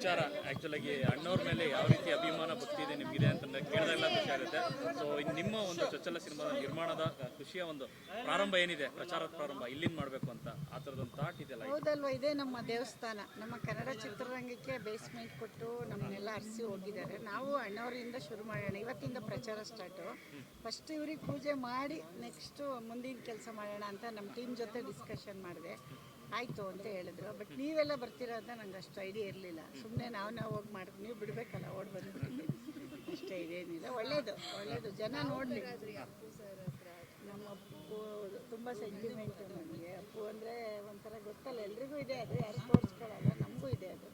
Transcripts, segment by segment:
ವಿಚಾರ. ಆಕ್ಚುಲ್ ಆಗಿ ಅಣ್ಣವ್ರ ಮೇಲೆ ಯಾವ ರೀತಿ ಅಭಿಮಾನ ಭಕ್ತಿ ಇದೆ ನಿಮ್ಗಿದೆ ಅಂತ ಕೇಳಿದಾಗೆಲ್ಲ ಖುಷಿ ಆಗುತ್ತೆ ಸೊ ನಿಮ್ಮ ಒಂದು ಚೊಚ್ಚಲ ಸಿನಿಮಾದ ನಿರ್ಮಾಣದ ಖುಷಿಯ ಒಂದು ಪ್ರಾರಂಭ ಏನಿದೆ? ಪ್ರಚಾರದ ಪ್ರಾರಂಭ, ಇಲ್ಲಿಂದ ಮಾಡಬೇಕು ಅಂತ ಆ ಥರದೊಂದು ಥಾಟ್ ಇದೆಯಲ್ಲ ಹೌದಲ್ವಾ, ಇದೇ ನಮ್ಮ ದೇವಸ್ಥಾನ. ನಮ್ಮ ಕನ್ನಡ ಚಿತ್ರರಂಗಕ್ಕೆ ಬೇಸ್ಮೆಂಟ್ ಕೊಟ್ಟು ನಮ್ಮನ್ನೆಲ್ಲ ಅರಸಿ ಹೋಗಿದ್ದಾರೆ. ನಾವು ಅಣ್ಣವರಿಂದ ಶುರು ಮಾಡೋಣ. ಇವತ್ತಿಂದ ಪ್ರಚಾರ ಸ್ಟಾರ್ಟು ಫಸ್ಟ್ ಇವ್ರಿಗೆ ಪೂಜೆ ಮಾಡಿ ನೆಕ್ಸ್ಟು ಮುಂದಿನ ಕೆಲಸ ಮಾಡೋಣ ಅಂತ ನಮ್ಮ ಟೀಮ್ ಜೊತೆ ಡಿಸ್ಕಷನ್ ಮಾಡಿದೆ. ಆಯಿತು ಅಂತ ಹೇಳಿದ್ರು. ಬಟ್ ನೀವೆಲ್ಲ ಬರ್ತಿರೋ ಅಂತ ನಂಗೆ ಅಷ್ಟು ಐಡಿಯಾ ಇರಲಿಲ್ಲ. ಸುಮ್ಮನೆ ನಾವು ನಾವು ಹೋಗಿ ಮಾಡಿ, ನೀವು ಬಿಡಬೇಕಲ್ಲ, ಓಡಿ ಬಂದ್ಬಿಟ್ಟು ಅಷ್ಟೇ ಇದೇನಿಲ್ಲ. ಒಳ್ಳೇದು ಒಳ್ಳೇದು. ಜನ ನೋಡಲಿ. ನಮ್ಮ ಅಪ್ಪು ತುಂಬ ಸೆಂಟಿಮೆಂಟ್ ನಮಗೆ. ಅಪ್ಪು ಅಂದರೆ ಒಂಥರ ಗೊತ್ತಲ್ಲ, ಎಲ್ರಿಗೂ ಇದೆ ಅದು. ಯಾರು ತೋರಿಸ್ಕೊಳ್ಳಲ್ಲ ನಮಗೂ ಇದೆ ಅದು.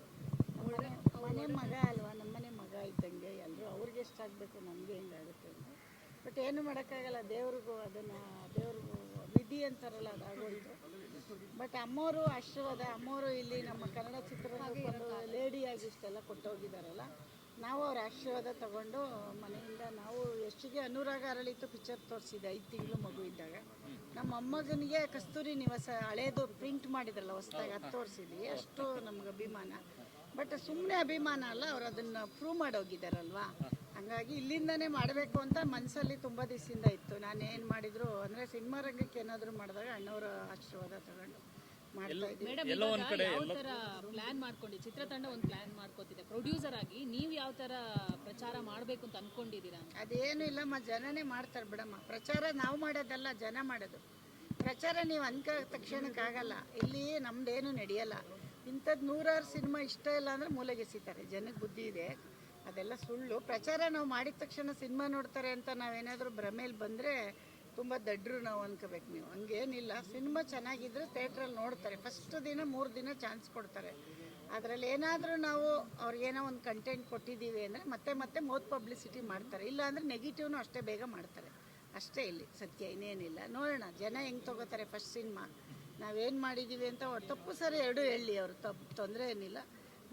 ಮನೆ ಮಗ ಅಲ್ವಾ? ನಮ್ಮನೆ ಮಗ ಇದ್ದಂಗೆ ಎಲ್ಲರೂ ಅವ್ರಿಗೆ ಎಷ್ಟಾಗಬೇಕು ನಮಗೆ ಹೆಂಗಾಗುತ್ತೆ ಅಂತ. ಬಟ್ ಏನು ಮಾಡೋಕ್ಕಾಗಲ್ಲ, ದೇವ್ರಿಗೂ ಅದನ್ನು, ದೇವ್ರಿಗೂ ವಿಧಿ ಅಂತಾರಲ್ಲ ಅದಾಗೋಯ್ತು ಬಟ್ ಅಮ್ಮವರು ಆಶೀರ್ವಾದ ಅಮ್ಮವರು ಇಲ್ಲಿ ನಮ್ಮ ಕನ್ನಡ ಚಿತ್ರರಂಗ ಲೇಡಿಯಾಗಿ ಇಷ್ಟೆಲ್ಲ ಕೊಟ್ಟೋಗಿದ್ದಾರಲ್ಲ, ನಾವು ಅವ್ರ ಆಶೀರ್ವಾದ ತಗೊಂಡು ಮನೆಯಿಂದ ನಾವು ಎಷ್ಟಿಗೆ ಅನುರಾಗ ಅರಳಿತು ಪಿಕ್ಚರ್ ತೋರಿಸಿದೆ ಐದು ತಿಂಗಳು ಮಗು ಇದ್ದಾಗ. ನಮ್ಮ ಅಮ್ಮಗನಿಗೆ ಕಸ್ತೂರಿ ನಿವಾಸ ಹಳೇದು ಪ್ರಿಂಟ್ ಮಾಡಿದ್ರಲ್ಲ, ಹೊಸ್ದಾಗಿ ಅದು ತೋರಿಸಿದ್ವಿ. ಅಷ್ಟು ನಮ್ಗೆ ಅಭಿಮಾನ. ಬಟ್ ಸುಮ್ಮನೆ ಅಭಿಮಾನ ಅಲ್ಲ, ಅವ್ರು ಅದನ್ನು ಪ್ರೂವ್ ಮಾಡೋಗಿದ್ದಾರಲ್ವಾ? ಹಂಗಾಗಿ ಇಲ್ಲಿಂದನೇ ಮಾಡಬೇಕು ಅಂತ ಮನಸ್ಸಲ್ಲಿ ತುಂಬ ದಿವಸದಿಂದ ಇತ್ತು. ನಾನು ಏನು ಮಾಡಿದ್ರು ಅಂದರೆ ಸಿನಿಮಾ ರಂಗಕ್ಕೆ ಏನಾದರೂ ಮಾಡಿದಾಗ ಅಣ್ಣವರ ಆಶೀರ್ವಾದ ತಗೊಂಡು ಎಲ್ಲೋ ಒಂದ್ ಕಡೆ ತರ ಪ್ಲಾನ್ ಮಾಡ್ಕೊಂಡಿ ಚಿತ್ರತಂಡ ಒಂದು ಪ್ಲಾನ್ ಮಾಡ್ಕೋತಿದೆ ಪ್ರೊಡ್ಯೂಸರ್ ಆಗಿ ನೀವು ಯಾವ ತರ ಪ್ರಚಾರ ಮಾಡಬೇಕು ಅಂತ ಅನ್ಕೊಂಡಿದ್ದೀರಾ? ಅದೇನು ಇಲ್ಲಮ್ಮ ಜನನೇ ಮಾಡ್ತಾರೆ ಬಿಡಮ್ಮ. ಪ್ರಚಾರ ನಾವು ಮಾಡೋದಲ್ಲ ಜನ ಮಾಡೋದು. ಪ್ರಚಾರ ನೀವು ಅನ್ಕ ತಕ್ಷಣಕ್ಕಾಗಲ್ಲ ಇಲ್ಲಿ ನಮ್ದೇನು ನಡೆಯಲ್ಲ. ಇಂಥದ್ದು ನೂರಾರು ಸಿನಿಮಾ ಇಷ್ಟ ಇಲ್ಲ ಅಂದ್ರೆ ಮೂಲೆಗೆಸಿತಾರೆ ಜನಕ್ಕೆ ಬುದ್ಧಿ ಇದೆ. ಅದೆಲ್ಲ ಸುಳ್ಳು. ಪ್ರಚಾರ ನಾವು ಮಾಡಿದ ತಕ್ಷಣ ಸಿನಿಮಾ ನೋಡ್ತಾರೆ ಅಂತ ನಾವೇನಾದರೂ ಭ್ರಮೇಲಿ ಬಂದರೆ ತುಂಬ ದಡ್ರು ನಾವು ಅನ್ಕೋಬೇಕು ನೀವು. ಹಂಗೇನಿಲ್ಲ. ಸಿನಿಮಾ ಚೆನ್ನಾಗಿದ್ದರೆ ಥಿಯೇಟ್ರಲ್ಲಿ ನೋಡ್ತಾರೆ. ಫಸ್ಟ್ ದಿನ, ಮೂರು ದಿನ ಚಾನ್ಸ್ ಕೊಡ್ತಾರೆ. ಅದರಲ್ಲಿ ಏನಾದರೂ ನಾವು ಅವ್ರಿಗೇನೋ ಒಂದು ಕಂಟೆಂಟ್ ಕೊಟ್ಟಿದ್ದೀವಿ ಅಂದರೆ ಮತ್ತೆ ಮತ್ತೆ ಮೋತ್ ಪಬ್ಲಿಸಿಟಿ ಮಾಡ್ತಾರೆ. ಇಲ್ಲ ಅಂದರೆ ನೆಗೆಟಿವ್ನು ಅಷ್ಟೇ ಬೇಗ ಮಾಡ್ತಾರೆ. ಅಷ್ಟೇ ಇಲ್ಲಿ. ಸತ್ಯ, ಇನ್ನೇನಿಲ್ಲ. ನೋಡೋಣ. ಜನ ಹೆಂಗೆ ತಗೋತಾರೆ ಫಸ್ಟ್ ಸಿನಿಮಾ. ನಾವೇನು ಮಾಡಿದ್ದೀವಿ ಅಂತ ಅವ್ರು ತಪ್ಪು ಸರಿ ಎರಡು ಹೇಳಿ ಅವರು. ತಪ್ಪು ತೊಂದರೆ ಏನಿಲ್ಲ.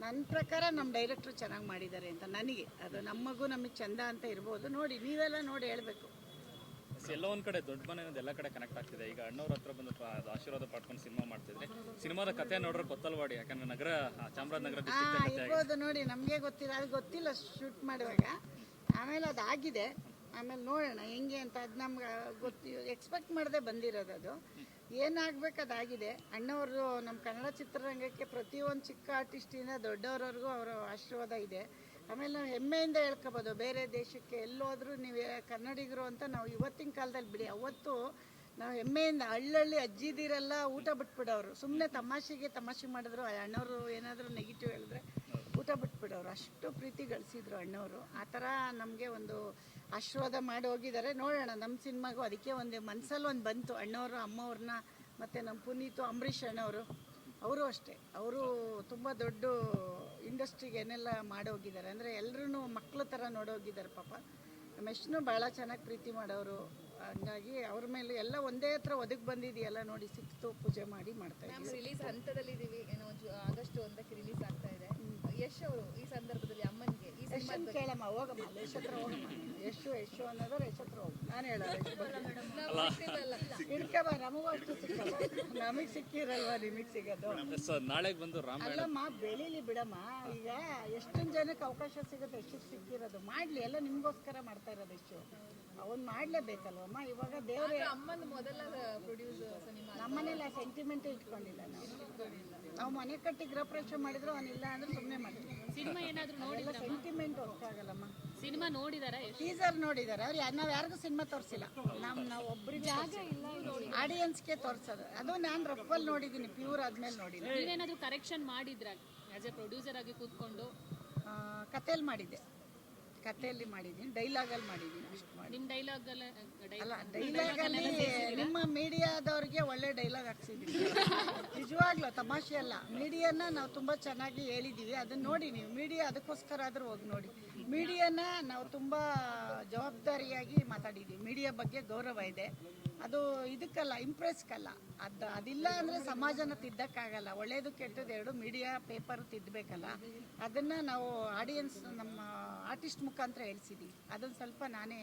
ನನ್ನ ಪ್ರಕಾರ ನಮ್ಮ ಡೈರೆಕ್ಟ್ರು ಚೆನ್ನಾಗಿ ಮಾಡಿದ್ದಾರೆ ಅಂತ ನನಗೆ. ಅದು ನಮಗೂ ನಮಗೆ ಚಂದ ಅಂತ ಇರ್ಬೋದು. ನೋಡಿ ನೀವೆಲ್ಲ ನೋಡಿ ಹೇಳಬೇಕು. ಎಲ್ಲ ಒಂದ್ ಕಡೆ ದೊಡ್ಡ ಮನೆ ಎಲ್ಲ ಕಡೆ ಕನೆಕ್ಟ್ ಆಗ್ತಿದೆ. ಈಗ ಅಣ್ಣವ್ರ ಹತ್ರ ಬಂದು ಆಶೀರ್ವಾದ ಪಡ್ಕೊಂಡು ಸಿನಿಮಾ ಮಾಡ್ತಿದ್ರೆ ಸಿನಿಮಾದ ಕಥೆ ನೋಡ್ರೆ ಗೊತ್ತಲ್ವಾಡಿ ಯಾಕಂದ್ರೆ ನಗರ ಚಾಮರಾಜನಗರ. ಇರ್ಬೋದು ನೋಡಿ ನಮಗೆ ಗೊತ್ತಿಲ್ಲ. ಅದು ಗೊತ್ತಿಲ್ಲ ಶೂಟ್ ಮಾಡುವಾಗ. ಆಮೇಲೆ ಅದಾಗಿದೆ. ಆಮೇಲೆ ನೋಡೋಣ, ಹೆಂಗೆ ಅಂತ ಅದು ನಮ್ಗೆ ಗೊತ್ತಿ ಎಕ್ಸ್ಪೆಕ್ಟ್ ಮಾಡದೆ ಬಂದಿರೋದು ಅದು. ಏನಾಗಬೇಕು ಅದಾಗಿದೆ. ಅಣ್ಣವರು ನಮ್ಮ ಕನ್ನಡ ಚಿತ್ರರಂಗಕ್ಕೆ ಪ್ರತಿಯೊಂದು ಚಿಕ್ಕ ಆರ್ಟಿಸ್ಟಿಂದ ದೊಡ್ಡವ್ರವ್ರಿಗೂ ಅವರ ಆಶೀರ್ವಾದ ಇದೆ. ಆಮೇಲೆ ನಾವು ಹೆಮ್ಮೆಯಿಂದ ಹೇಳ್ಕೊಬೋದು, ಬೇರೆ ದೇಶಕ್ಕೆ ಎಲ್ಲೋದ್ರೂ ನೀವು ಕನ್ನಡಿಗರು ಅಂತ ನಾವು ಇವತ್ತಿನ ಕಾಲದಲ್ಲಿ ಬಿಡಿ. ಅವತ್ತು ನಾವು ಹೆಮ್ಮೆಯಿಂದ ಹಳ್ಳಳ್ಳಿ ಅಜ್ಜಿದಿರೆಲ್ಲ ಊಟ ಬಿಟ್ಬಿಡೋರು. ಸುಮ್ಮನೆ ತಮಾಷೆಗೆ ತಮಾಷೆ ಮಾಡಿದ್ರು. ಅಣ್ಣವರು ಏನಾದರೂ ನೆಗೆಟಿವ್ ಹೇಳಿದ್ರೆ ಊಟ ಬಿಟ್ಬಿಡೋರು. ಅಷ್ಟು ಪ್ರೀತಿ ಗಳಿಸಿದ್ರು ಅಣ್ಣವರು. ಆ ಥರ ನಮಗೆ ಒಂದು ಆಶೀರ್ವಾದ ಮಾಡಿ ಹೋಗಿದ್ದಾರೆ. ನೋಡೋಣ ನಮ್ಮ ಸಿನಿಮಾಗೂ ಅದಕ್ಕೆ ಒಂದು ಮನಸ್ಸಲ್ಲಿ ಒಂದು ಬಂತು. ಅಣ್ಣವರು, ಅಮ್ಮವ್ರನ್ನ ಮತ್ತು ನಮ್ಮ ಪುನೀತು, ಅಂಬರೀಷ್ ಅಣ್ಣವರು, ಅವರು ಅಷ್ಟೇ. ಅವರು ತುಂಬ ದೊಡ್ಡ ಇಂಡಸ್ಟ್ರಿಗೆ ಏನೆಲ್ಲ ಮಾಡೋಗಿದ್ದಾರೆ ಅಂದರೆ ಎಲ್ಲರೂ ಮಕ್ಕಳ ಥರ ನೋಡೋಗಿದ್ದಾರೆ ಪಾಪ. ನಮ್ಮ ಭಾಳ ಚೆನ್ನಾಗಿ ಪ್ರೀತಿ ಮಾಡೋರು. ಹಂಗಾಗಿ ಅವ್ರ ಮೇಲೆ ಎಲ್ಲ ಒಂದೇ ಹತ್ರ ಒದಗಿ ಬಂದಿದೆಯಲ್ಲ ನೋಡಿ ಸಿಕ್ತು ಪೂಜೆ ಮಾಡಿ ಮಾಡ್ತಾ ಇದ್ದೀವಿ. ರಿಲೀಸ್ ಹಂತದಲ್ಲಿದ್ದೀವಿ. ಏನೋ ಜು- ಆಗಸ್ಟ್ ಒಂದಕ್ಕೆ ರಿಲೀಸ್ ಆಗ್ತಾ ಇದೆ. ಯಶ್ ಅವರು ಈ ಸಂದರ್ಭದಲ್ಲಿ ಅಮ್ಮನಿಗೆ ಈ ಸಿನಿಮಾ ಯಶನ್ ಕೇಳಮ್ಮ ಹೋಗಮ್ಮ ಅಲ್ಲಿ ಯಶ್ ಹತ್ರ ಹೋಗಮ್ಮ. ಯಶು ಯಶು ಅನ್ನೋದ್ರೆ ಯಶ್ ಹತ್ರ ಹೋಗು ನಾನು ಹೇಳಲ್ಲ ಯಶ್ ಬಗ್ಗೆ. ನಮಗೂ ಅಷ್ಟು ಸಿಕ್ಕಲ್ಲ. ನಮಗೆ ಸಿಕ್ಕಿರಲ್ವಾ ನಿಮಗೆ ಸಿಗೋದು? ಸೊ ನಾಳೆಗೆ ಬಂದು ರಾಮಾಯಣ ಅಲ್ಲಮ್ಮ ಬೆಳೀಲಿ ಬಿಡಮ್ಮ. ಈಗ ಎಷ್ಟೊಂದು ಜನಕ್ಕೆ ಅವಕಾಶ ಸಿಗುತ್ತೆ ಎಷ್ಟು ಸಿಕ್ಕಿರೋದು. ಮಾಡಲಿ ಎಲ್ಲ ನಿಮಗೋಸ್ಕರ ಮಾಡ್ತಾ ಇರೋದು ಎಷ್ಟು ಅವನ್ ಮಾಡಲೇಬೇಕಲ್ವಮ್ಮ? ಇವಾಗ ದೇವ್ರೆ ಅಮ್ಮನ ಮೊದಲ ಪ್ರೊಡ್ಯೂಸ್ ನಮ್ಮನೆಲ್ಲ ಸೆಂಟಿಮೆಂಟ್ ಇಟ್ಕೊಂಡಿಲ್ಲ ನಾವು. ನಾವು ಮನೆ ಕಟ್ಟಿ ಗೃಹಪ್ರವೇಶ ಮಾಡಿದ್ರು ಅವನಿಲ್ಲ ಅಂದ್ರೆ ಸುಮ್ಮನೆ ಮಾಡ್ತೀವಿ. ಸಿನಿಮಾ ಏನಾದ್ರು ನೋಡಿ ಎಲ್ಲ ಸೆಂಟಿಮೆಂಟ್ ಹೋಗ್ತಾಗಲ್ಲಮ್ಮ ಸಿನಿಮಾ ನೋಡಿದಾರ ಟೀಸರ್ ನೋಡಿದಾರೆ. ಅವ್ರು ನಾವು ಯಾರಿಗೂ ಸಿನಿಮಾ ತೋರಿಸಿಲ್ಲ. ನಾವು ನಾವು ಆಡಿಯನ್ಸ್ ಆಡಿಯನ್ಸ್ಗೆ ತೋರ್ಸೋದು. ಅದು ನಾನು ರಫಲ್ ನೋಡಿದೀನಿ ಪ್ಯೂರ್ ಆದ್ಮೇಲೆ ನೋಡಿಲ್ಲ ನೀವೇನಾದ್ರೂ ಕರೆಕ್ಷನ್ ಮಾಡಿದ್ರ? ಆಸ್ ಎ ಪ್ರೊಡ್ಯೂಸರ್ ಆಗಿ ಕೂತ್ಕೊಂಡು? ಕಥೆಯಲ್ಲಿ ಮಾಡಿದ್ದೆ. ಕತೆಯಲ್ಲಿ ಮಾಡಿದ್ದೀನಿ ಡೈಲಾಗಲ್ಲಿ ಮಾಡಿದ್ದೀನಿ ಅಷ್ಟು. ಮಾಡಿ. ನಿಮ್ ಡೈಲಾಗ್ ಅಲ್ಲ ನಿಮ್ಮ ಮೀಡಿಯಾದವ್ರಿಗೆ ಒಳ್ಳೆ ಡೈಲಾಗ್ ಹಾಕ್ಸಿದ್ದೀವಿ ನಿಜವಾಗ್ಲೂ ತಮಾಷೆ ಅಲ್ಲ. ಮೀಡಿಯಾನ ನಾವು ತುಂಬಾ ಚೆನ್ನಾಗಿ ಹೇಳಿದೀವಿ. ಅದನ್ನ ನೋಡಿ ನೀವು. ಮೀಡಿಯಾ ಅದಕ್ಕೋಸ್ಕರ ಆದ್ರೂ ಹೋಗಿ ನೋಡಿ. ಮೀಡಿಯಾನ ನಾವು ತುಂಬ ಜವಾಬ್ದಾರಿಯಾಗಿ ಮಾತಾಡಿದ್ದೀವಿ ಮೀಡಿಯಾ ಬಗ್ಗೆ ಗೌರವ ಇದೆ. ಅದು ಇದಕ್ಕಲ್ಲ ಇಂಪ್ರೆಸ್ಗಲ್ಲ ಅದು, ಅದಿಲ್ಲ ಅಂದರೆ ಸಮಾಜನ ತಿದ್ದಕ್ಕಾಗಲ್ಲ. ಒಳ್ಳೆಯದು ಕೆಟ್ಟದ್ದು ಎರಡು ಮೀಡಿಯಾ ಪೇಪರ್ ತಿದ್ದಬೇಕಲ್ಲ ಅದನ್ನು ನಾವು ಆಡಿಯನ್ಸ್ ನಮ್ಮ ಆರ್ಟಿಸ್ಟ್ ಮುಖಾಂತರ ಹೇಳ್ಸಿದ್ದೀವಿ ಅದನ್ನು ಸ್ವಲ್ಪ ನಾನೇ